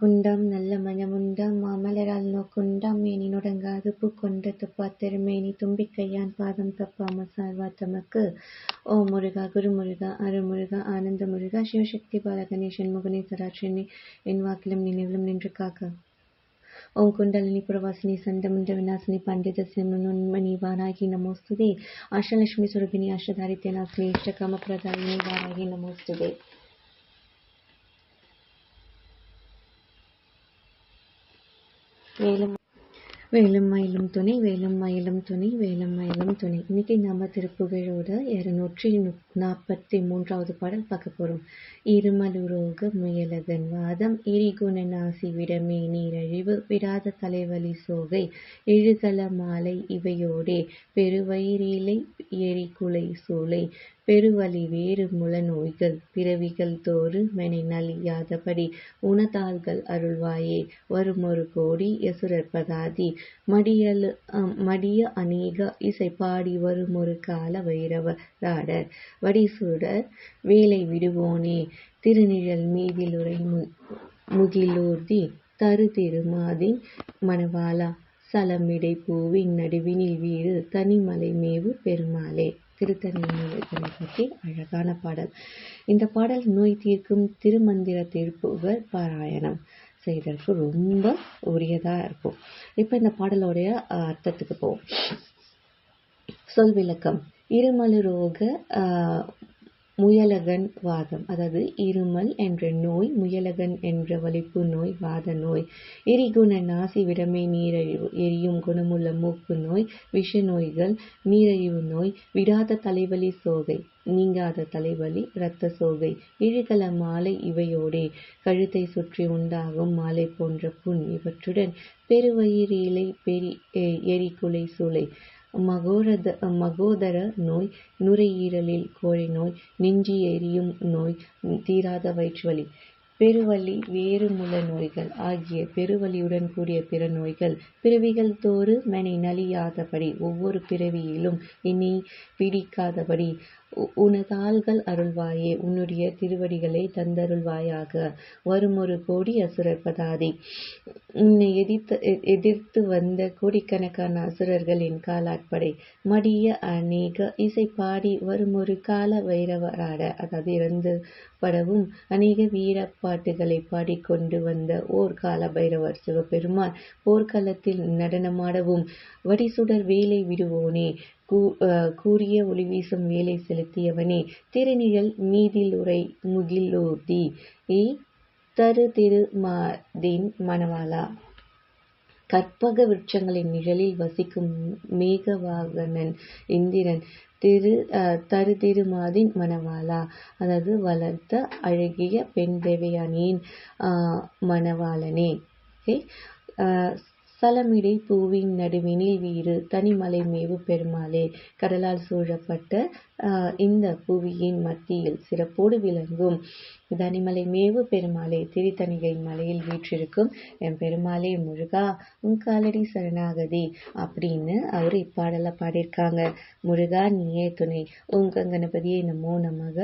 குண்டாம் நல்ல மனமுண்டாம் மாமலரால் நோக்குண்டாம். மேனி நுடங்காது. பூக்கொண்ட துப்பாத்திருமேனி தும்பிக்கையான். பாதம் தப்பாம சார்வா தமக்கு. ஓ முருகா குருமுருகா அருமுருகா ஆனந்த முருகா சிவசக்தி பால கணேசன் முகனேஸ்வராட்சனி என் வாக்கிலும் நினைவிலும் நின்று காக்க. ஓம் குண்டலினி புரவாசினி சண்டமுண்ட விநாசினி பண்டித சிமனுன்மணி வாராகி நமோஸ்துதே. அஷ்டலட்சுமி சுரபினி அஷ்டதாரித்யநாசினி இஷ்டகாம பிரதாயினி வாராகி நமோஸ்துதே. வேலும் வேலும் மயிலும் துணை வேலும் மயிலும் துணை வேலும் மயிலும் துணை. இன்னைக்கு நம்ம திருப்புகழோட இருநூற்றி நாற்பத்தி மூன்றாவது பாடல் பார்க்க போறோம். இருமலுரோக முயலகன் வாதம் எரிகுண நாசி விடமே நீரழிவு விடாத தலைவலி சோகை இழுகல மாலை இவையோடே பெருவயிரிலை எரிகுலை சூளை பெருவலி வேறு முல நோய்கள் பிறவிகள் தோறு மெனை நலியாதபடி உணதாள்கள் அருள்வாயே வருமொரு கோடி எசுரற்பதாதி மடிய அநேக இசை பாடி வருமொரு கால வைரவராடர். வடிசூடர் வேலை விடுவோனே திருநிழல் மீதிலுரை முகிலூர்தி தரு திருமாதின் மணவாளா சலமிடை பூவின் நடுவினில் வீடு தனிமலை மேவு பெருமாளே. திருத்தணி பற்றி அழகான பாடல். இந்த பாடல் நோய் தீர்க்கும் திருமந்திர திருப்புகழ் பாராயணம். செய்ததற்கு ரொம்ப உரியதாக இருக்கும். இப்போ இந்த பாடலோடைய அர்த்தத்துக்கு போவோம். சொல் விளக்கம் இருமலு ரோக முயலகன் வாதம். அதாவது இருமல் என்ற நோய் முயலகன் என்ற வலிப்பு நோய் வாத நோய். எரிகுண நாசி விடமே நீரழிவு. எரியும் குணமுள்ள மூக்கு நோய் விஷ நோய்கள் நீரழிவு நோய் விடாத தலைவலி சோகை நீங்காத தலைவலி இரத்த சோகை இழுகல மாலை இவையோடே. கழுத்தை சுற்றி உண்டாகும் மாலை போன்ற புண் இவற்றுடன் பெருவயிரிலை பெரி எரிக்குலை சூளை. மகோதர நோய் நுரையீரலில் கோழி நோய் நெஞ்சி எரியும் நோய் தீராத வயிற்றுவலி பெருவலி வேறுமுள்ள நோய்கள் ஆகிய பெருவலியுடன் கூடிய பிற நோய்கள். பிறவிகள் தோறு மெனை நலியாதபடி ஒவ்வொரு பிறவியிலும் இனி பிடிக்காதபடி உனதாள்கள் அருள்வாயே உன்னுடைய திருவடிகளை தந்தருள்வாயாக. வருமொரு கோடி அசுரர் பதாதி உன்னை எதிர்த்து எதிர்த்து வந்த கோடிக்கணக்கான அசுரர்களின் காலாட்படை. மடிய அநேக இசை பாடி வருமொரு கால வைரவராட. அதாவது இறந்து படவும் அநேக வீர பாட்டுகளை பாடிக்கொண்டு வந்த ஓர் கால பைரவர் சிவபெருமான் போர்க்களத்தில் நடனமாடவும் வடிசுடர் வேலை விடுவோனே கூறிய ஒளி வீசும் வேலை செலுத்தியவனே திருநிழல் மீதிலுரை உரை முகிலூர்தி தரு திருமாதின் மணவாளா. கற்பக விருட்சங்களின் நிழலில் வசிக்கும் மேகவாகனன் இந்திரன். திரு தரு திருமாதின் மணவாளா. அதாவது வளர்த்த அழகிய பெண் தேவையானியின் மணவாளனே. ஓகே? சலமிடை பூவின் நடுவினில் வீடு தனிமலை மேவு பெருமாளே. கடலால் சூழப்பட்ட இந்த புவியின் மத்தியில் சிறப்போடு விளங்கும் தனிமலை மேவு பெருமாளே திரித்தணிகை மலையில் வீற்றிருக்கும் என் பெருமாளே முருகா உன் காலடி சரணாகதி அப்படின்னு அவர் இப்பாடல பாடியிருக்காங்க. முருகா நீயே துணை. ஓம் கங்கணபதியே நமோ நமக.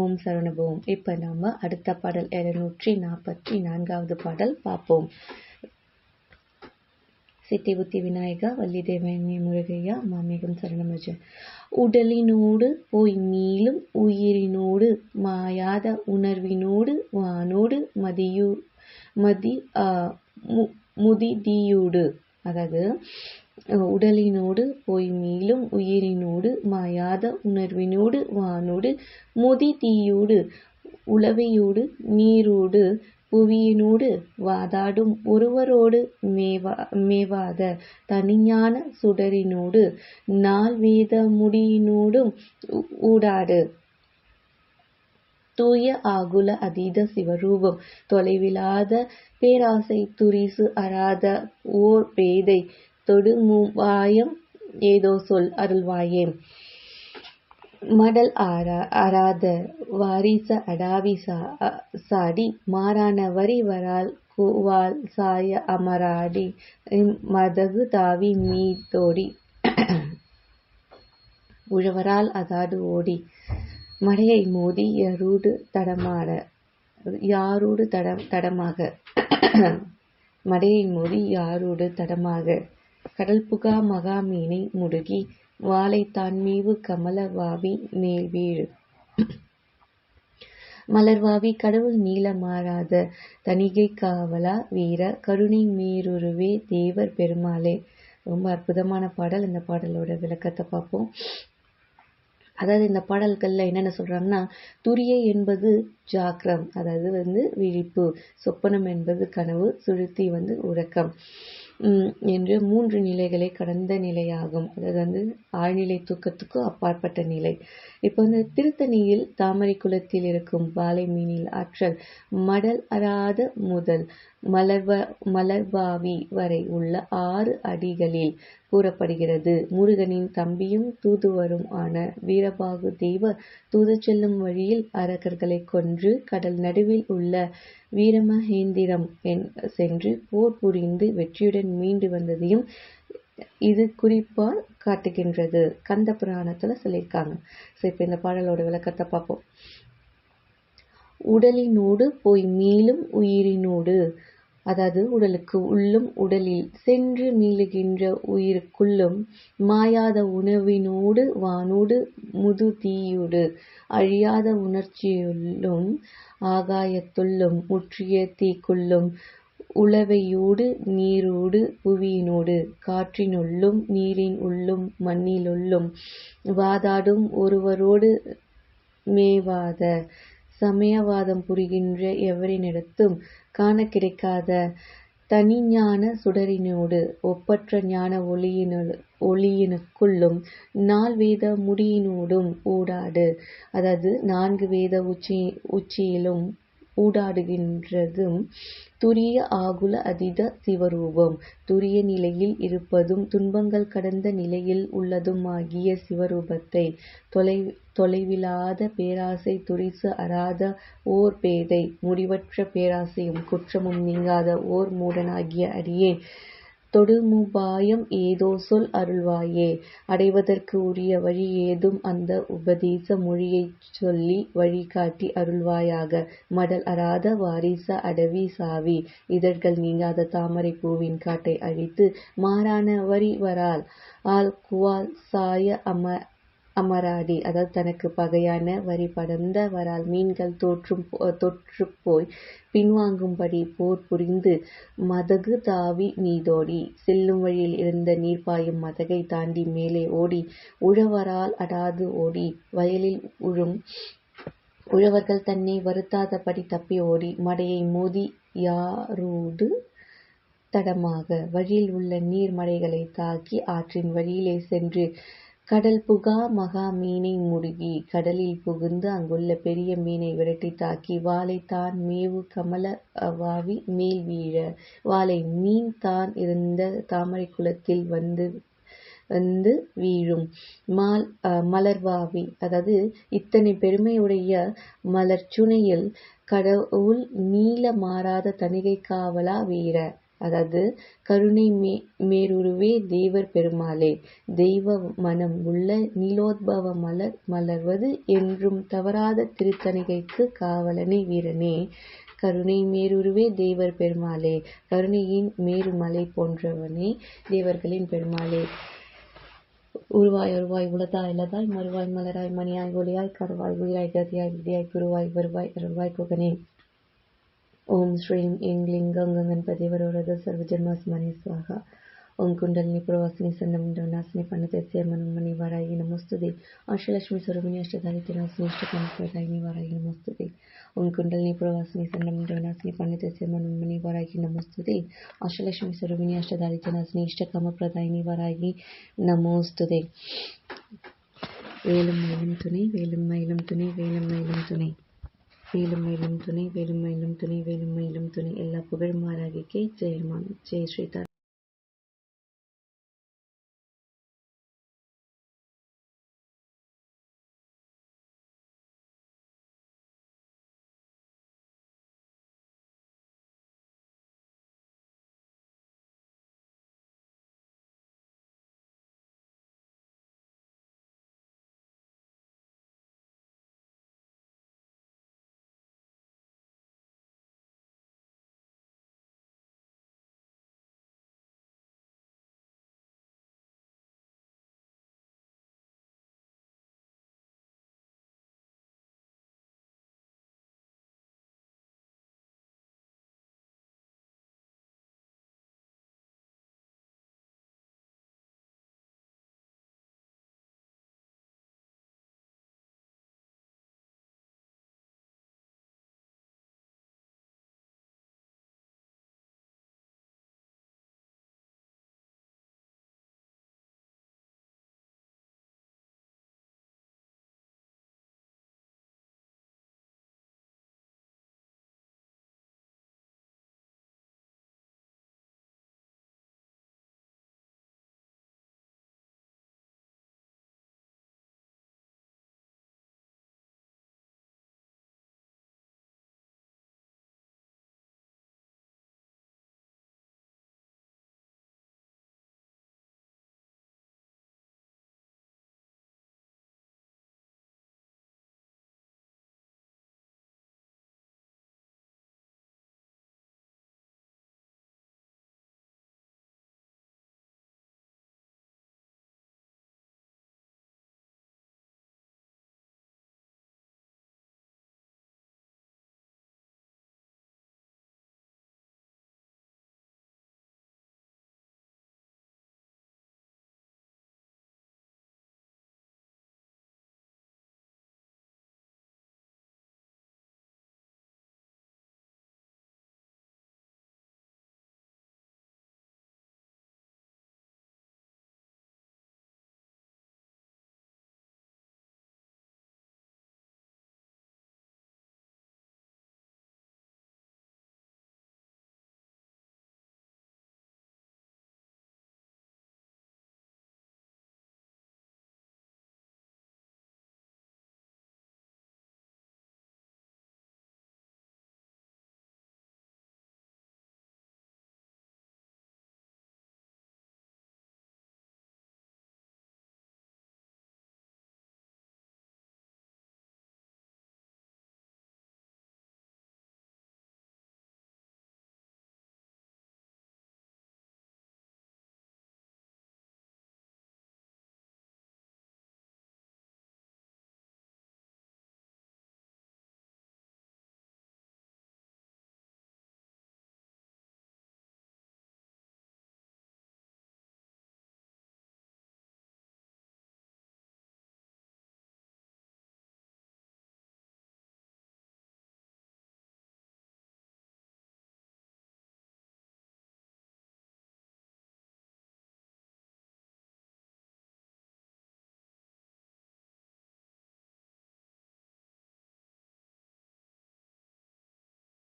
ஓம் சரணபோம் இப்போ நம்ம அடுத்த பாடல் இருநூற்றி நாற்பத்தி நான்காவது பாடல் பார்ப்போம். சித்தி புத்தி விநாயகா வள்ளி தேவனே முருகையா மாமேகம் சரணமஜ உடலினோடு போய் மீளும் உயிரினோடு மாயாத உணர்வினோடு வானோடு மதியு மதி முதிதியூடு அதாவது உடலினோடு போய் மீளும் உயிரினோடு மாயாத உணர்வினோடு வானோடு முதிதியோடு உளவையோடு நீரோடு புவியினோடு வாதாடும் ஒருவரோடு மேவா மேவாத தனிஞான சுடரினோடு நாள் வேத முடியினோடும் ஊடாடு. தூய ஆகுல அதீத சிவரூபம். தொலைவிலாத பேராசை துரிசு அறாத ஓர் பேதை தொடுமுவாயம் ஏதோ சொல் அருள்வாயே மடல் ஆரா அராத வாரிச அடாவி சா சாடி மாறான வரி வரால் கூவால் சாய அமராடி மதகு தாவி மீதோடி உழவரால் அதாடு ஓடி மடையை மோதி யரூடு தடமாட யாரோடு தட தடமாக. மடையை மோதி யாரோடு தடமாக. கடல் புகா மகா மீனை முடுகி வாலை தான்மீவு கமல வாவி மேல் மலர்வாவி கடவுள் நீல மாறாத தணிகை காவலா வீர கருணை மீருருவே தேவர் பெருமாளே. ரொம்ப அற்புதமான பாடல். இந்த பாடலோட விளக்கத்தை பார்ப்போம். அதாவது இந்த பாடல்கள்ல என்னென்ன சொல்றாங்கன்னா துரியை என்பது ஜாக்கிரம் அதாவது வந்து விழிப்பு சொப்பனம் என்பது கனவு சுழுத்தி வந்து உறக்கம். என்று மூன்று நிலைகளை கடந்த நிலையாகும். அதாவது வந்து ஆழ்நிலை தூக்கத்துக்கு அப்பாற்பட்ட நிலை. இப்போ வந்து திருத்தணியில் தாமரை குளத்தில் இருக்கும் பாலை மீனில் ஆற்றல் மடல் அறாத முதல். மலர்வ மலர்பாவி வரை உள்ள ஆறு அடிகளில் கூறப்படுகிறது. முருகனின் தம்பியும் தூதுவரும் ஆன வீரபாகு தெய்வ தூது செல்லும் வழியில் அரக்கர்களை கொன்று கடல் நடுவில் உள்ள வீரமகேந்திரம் சென்று போர் புரிந்து வெற்றியுடன் மீண்டு வந்ததையும் இது குறிப்பா காட்டுகின்றது. கந்த புராணத்துல சொல்லியிருக்காங்க. சோ, இப்ப இந்த பாடலோட விளக்கத்தை பார்ப்போம். உடலினோடு போய் மீளும் உயிரினோடு. அதாவது உடலுக்கு உள்ளும் உடலில் சென்று மீளுகின்ற உயிருக்குள்ளும் மாயாத உணவினோடு வானோடு முதுதீயோடு அழியாத உணர்ச்சியுள்ளும் ஆகாயத்துள்ளும் முற்றிய தீக்குள்ளும் உளவையோடு நீரோடு புவியினோடு காற்றினுள்ளும் நீரின் உள்ளும் மண்ணிலுள்ளும் வாதாடும் ஒருவரோடு மேவாத சமயவாதம் புரிகின்ற எவரினிடத்தும் காண கிடைக்காத தனிஞான சுடரினோடு ஒப்பற்ற ஞான ஒளியினு ஒளியினுக்குள்ளும் நால் வேத முடியினோடும் ஊடாடு. அதாவது நான்கு வேத உச்சி உச்சியிலும் ஊடாடுகின்றதும் துரிய ஆகுல அதீத சிவரூபம். துரிய நிலையில் இருப்பதும் துன்பங்கள் கடந்த நிலையில் உள்ளதுமாகிய சிவரூபத்தை. தொலை தொலைவிலாத பேராசை துரிசு அறாத ஓர் பேதை. முடிவற்ற பேராசையும் குற்றமும் நீங்காத ஓர் மூடனாகிய அடியேன் தொடுமுபாயம் ஏதோ சொல் அருள்வாயே. அடைவதற்கு உரிய வழி ஏதும் அந்த உபதேச மொழியைச் சொல்லி வழிகாட்டி அருள்வாயாக. மடல் அறாத வாரிச அடவி சாவி. இதழ்கள் நீங்காத தாமரை பூவின் காட்டை அழித்து மாறான வரி வரால். ஆல் குவால் சாய அமராதி. அமராடி அதாவது தனக்கு பகையான வரி படர்ந்த வரால் மீன்கள் தோற்றும் தொற்று போய் பின்வாங்கும்படி போர் புரிந்து மதகு தாவி நீதோடி. செல்லும் வழியில் இருந்த நீர்ப்பாயும் மதகை தாண்டி மேலே ஓடி உழவரால் அடாது ஓடி. வயலில் உழும் உழவர்கள் தன்னை வருத்தாதபடி தப்பி ஓடி மடையை மோதி யாரோடு தடமாக. வழியில் உள்ள நீர்மடைகளை தாக்கி ஆற்றின் வழியிலே சென்று கடல் புகா மகா மீனை முடுகி கடலில் புகுந்து அங்குள்ள பெரிய மீனை விரட்டி தாக்கி வாளை தான் மேவு கமல வாவி மேல் வீழ வாலை மீன் தான் இருந்த தாமரை குளத்தில் வந்து வந்து வீழும். மால் மலர்வாவி அதாவது இத்தனை பெருமையுடைய மலர்ச்சுனையில் கடவுள் நீல மாறாத தணிகை காவலா வீர அதாவது கருணை மே மேருருவே தேவர் பெருமாளே. தெய்வ மனம் உள்ள நீலோத்பவ மலர் மலர்வது என்றும் தவறாத திருத்தணிகைக்கு காவலனே வீரனே. கருணை மேருருவே தேவர் பெருமாளே. கருணையின் மேருமலை போன்றவனே தேவர்களின் பெருமாளே. உருவாய் உருவாய் உலதாய் இலதாய் மறுவாய் மலராய் மணியாய் ஒளியாய் கருவாய் உயிராய் கதியாய் விதியாய் குருவாய் வருவாய் அருள்வாய் குகனே ఓం శ్రీం ఏం లింగం గంగన్పతి వరవరద సర్వజన్మాస్మని స్వాహ. ఓం కుండలిని పురవాసిని సన్నమిండోనాసిని పన్నతస్య మనుమని వారాయి నమోస్తుది. ఆశలక్ష్మి స్వరూపిణి అష్టదారిద్రాసిని అష్టకమస్మృతాయిని వారాయి నమోస్తుది. ఓం కుండలిని పురవాసిని సన్నమిండోనాసిని పన్నతస్య మనుమని వారాయి నమోస్తుది. ఆశలక్ష్మి స్వరూపిణి అష్టదారిద్రాసిని ఇష్టకమప్రదాయిని వారాయి నమోస్తుది. వేలం మైలం తుని వేలం మైలం తుని వేలం మైలం తుని. மேலும் மேலும் துணை வேலும் மேலும் துணை வேலும் மேலும் துணை. எல்லா புகழும் மாறாகிக்கே ஜெயமான் ஜெய் ஸ்ரீதா